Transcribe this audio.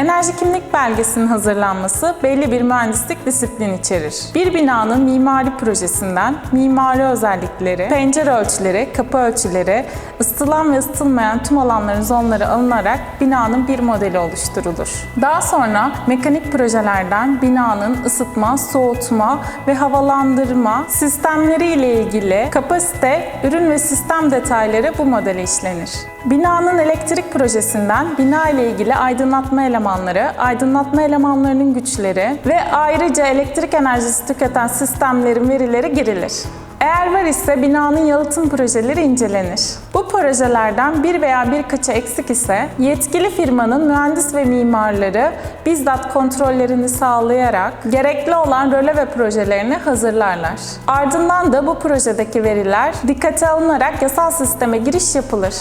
Enerji kimlik belgesinin hazırlanması belli bir mühendislik disiplin içerir. Bir binanın mimari projesinden mimari özellikleri, pencere ölçüleri, kapı ölçüleri, ısıtılan ve ısıtılmayan tüm alanların zonları alınarak binanın bir modeli oluşturulur. Daha sonra mekanik projelerden binanın ısıtma, soğutma ve havalandırma sistemleri ile ilgili kapasite, ürün ve sistem detayları bu modele işlenir. Binanın elektrik projesinden bina ile ilgili aydınlatma elemanları, aydınlatma elemanlarının güçleri ve ayrıca elektrik enerjisi tüketen sistemlerin verileri girilir. Eğer var ise binanın yalıtım projeleri incelenir. Bu projelerden bir veya birkaçı eksik ise yetkili firmanın mühendis ve mimarları bizzat kontrollerini sağlayarak gerekli olan röle ve projelerini hazırlarlar. Ardından da bu projedeki veriler dikkate alınarak yasal sisteme giriş yapılır.